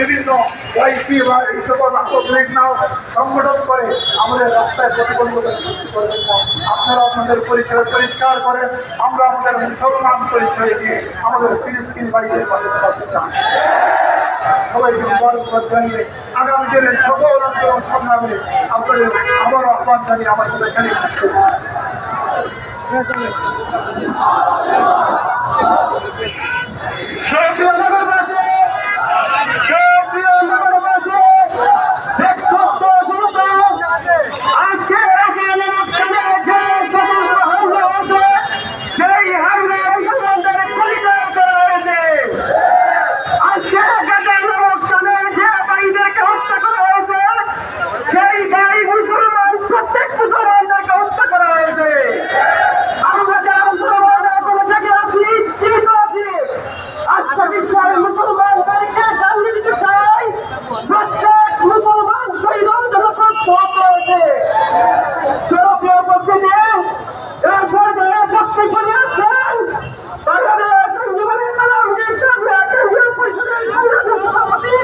বিভিন্ন ওয়াইপি বা এই সকল রাষ্ট্রদ্রোহিক নাও সংগঠন করে আমাদের রাস্তায় প্রতিবন্ধকতা সৃষ্টি করবেন আপনারা আপনাদের পরিচয় পরিষ্কার করেন। আমরা আমাদের মুসলমান পরিচয় দিয়ে আমাদের ফিলিস্তিন ভাইদের পাশে থাকতে জানিয়ে আগামী দিনের সকল আন্দোলন সংগ্রামে আপনাদের আবারও আহ্বান জানিয়ে আমার। সুপ্রিয় নগরবাসী, সুপ্রিয় নগরবাসী, বিক্ষুব্ধ জনতা, আজকে রাফেল অনুষ্ঠানে যে সমস্ত হামলা হয়েছে, সেই হামলা মুসলমানদের পরিচয় করা হয়েছে আজকে গাজার অনুষ্ঠানে যে ভাইদেরকে হত্যা করা হয়েছে সেই ভাই মুসলমান প্রত্যেক মুসলমানদেরকে হত্যা করা হয়েছে আমরা যারা মুসলমান এখনও থেকে আছি জীবিত আছি আজকে বিশ্বের মুসলমানদেরকে জানিয়ে দিতে চাই প্রত্যেক মুসলমান শহীদ জনপদ সব রয়েছে জনপ্রিয় উপস্থিতি এই পর্যায়ে বক্তব্য নিয়ে আসছেন বাংলাদেশ সঞ্জীবনী মেলামের সামনে কেন্দ্রীয় পরিষদের সংগ্রামী সভাপতি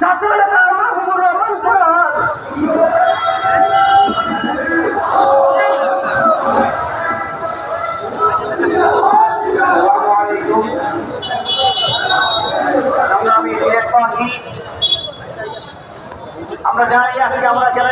ছাত্র নেতা মাহবুবুর রহমান ফরহাদ সংগ্রামী দেশবাসী আমরা জানি আজকে আমরা যারা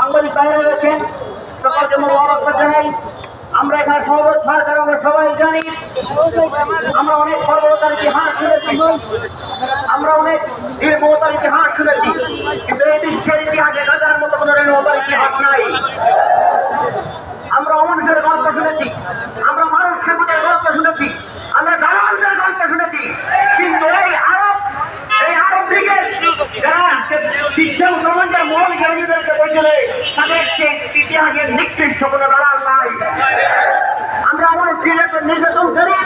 সাংবাদিক বাইরে রয়েছেন। সকলকে জানাই। আমরা এখানে কারণে আমরা সবাই জানি। আমরা অনেক পর্বতার ইতিহাস শুনেছি। আমরা অনেক নির্মতার ইতিহাস শুনেছি। কিন্তু এই বিশ্বের ইতিহাসে গাজার মতো কোনো নির্মতার ইতিহাস নাই। আমরা অমানুষের গল্প শুনেছি। আমরা মানুষের গল্প শুনেছি। আমরা দালালদের গল্প শুনেছি কিন্তু এই আরব এই আরব লীগের যারা আজকে বিশ্ব মুসলমানদের মূল হিসেবে নিজেদেরকে বলছিলে তাদের সেই ইতিহাসের নিকৃষ্ট কোনো দালাল নাই। আমরা আমাদের নিজেদের নির্যাতন করি,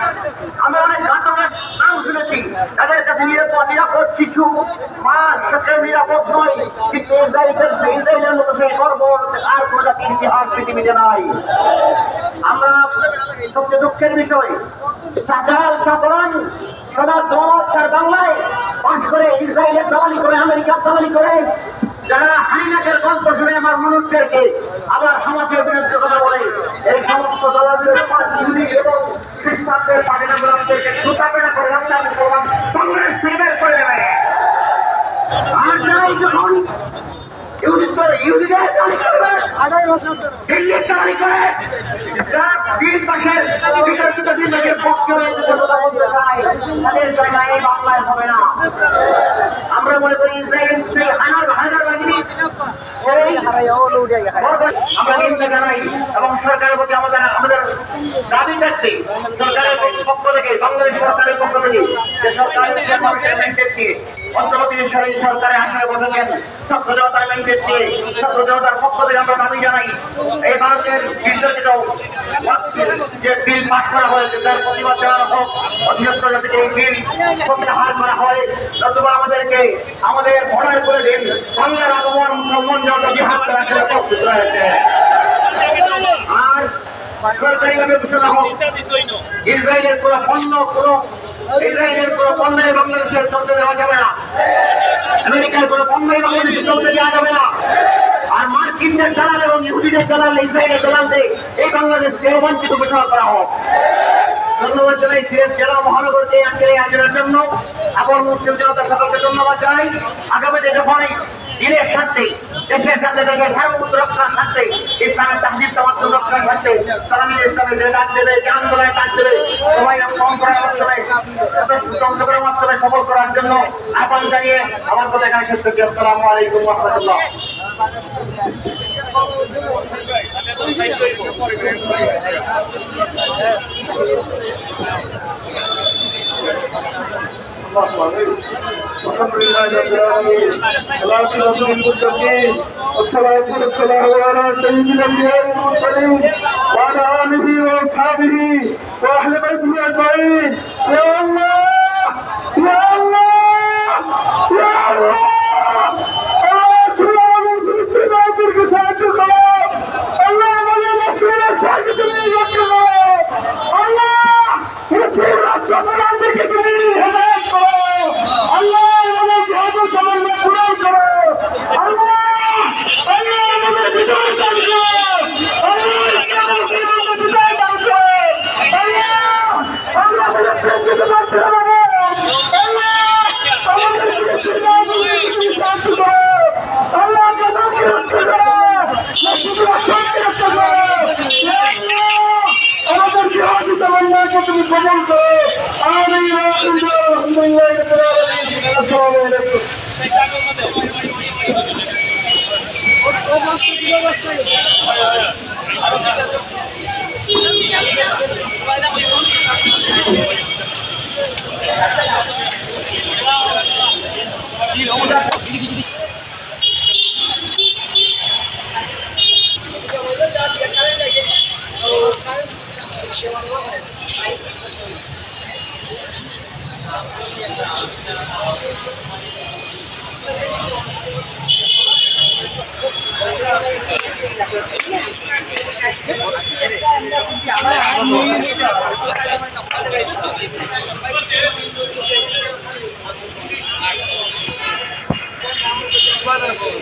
আমরা অনেক ঘাতকের নাম শুনেছি। তাদের কাছে নিরাপদ নিরাপদ শিশু, মা, সত্যি নিরাপদ নয়, কিন্তু ইসরায়েলের সেই ইসরায়েলের মতো সেই গর্ব, আর কোনো জাতির ইতিহাস পৃথিবীতে নাই। আমরা সবচেয়ে দুঃখের বিষয়, সাজাল সাফরান সদা সার বাংলায় বাস করে ইসরায়েলের দালালি করে, আমেরিকার দালালি করে যারা হাইনাকের গল্প শুনে আমার মানুষদেরকে আবার হামাসের বিরুদ্ধে কথা বলে এই সমস্ত দলালদের দালালি করে যা তিন পাশের বিতর্কিত পক্ষে কথা বলতে চায় তাদের জায়গায় এই বাংলায় হবে না আমরা মনে করি ইসরায়েল সেই হানার হানার বাহিনী আমরা নিন্দা জানাই এবং সরকারের প্রতি আমাদের আমাদের দাবি থাকছে সরকারের পক্ষ থেকে বাংলাদেশ সরকারের পক্ষ থেকে যে সরকার অন্তর্বর্তীকালীন সরকারের আসনে বসেছেন ছাত্র জনতার ম্যান্ডেট দিয়ে ছাত্র জনতার পক্ষ থেকে আমরা দাবি জানাই, এই ভারতের তার প্রতিবাদ জানানো আমাদেরকে আমাদের ভরার করে দিন, বাংলার আর সরকারিভাবে ঘোষণা হোক, ইসরায়েলের কোনো পণ্য, কোনো ইসরায়েলের কোনো পণ্যে বাংলাদেশে চলতে দেওয়া যাবে না। আমেরিকার কোনো পণ্যই বাংলাদেশে চলতে দেওয়া যাবে না। আর মার্কিনদের চালান এবং ইহুদিদের চালান ইসরায়েলের চালানতে এই বাংলাদেশকে অবাঞ্ছিত ঘোষণা করা হোক। ধন্যবাদ জানাই সিলেট জেলা মহানগরকে আজকের এই আয়োজনের জন্য। আপন মুসলিম জনতা সকলকে ধন্যবাদ জানাই। আগামীতে যখন এই দিনের স্বার্থে, দেশের সাথে দেশের সার্বভৌমত্ব রক্ষার স্বার্থে ইসলামের তাহজিব তামাত্ম রক্ষার স্বার্থে তারা মিলে ইসলামের ডাক দেবে যে আন্দোলনে ডাক দেবে সবাই অংশগ্রহণ করার মাধ্যমে অংশগ্রহণের মাধ্যমে সফল করার জন্য আহ্বান জানিয়ে আমার কথা এখানে শেষ করছি। আসসালামু আলাইকুম রহমতুল্লাহ। والحمد لله رب العالمين والعاقبة للمتقين والصلاة والسلام على سيد الأنبياء والمرسلين وعلى آله وأصحابه وأهل بيته তুমি কবল করো আমিন আলহামদুলিল্লাহ রাব্বিল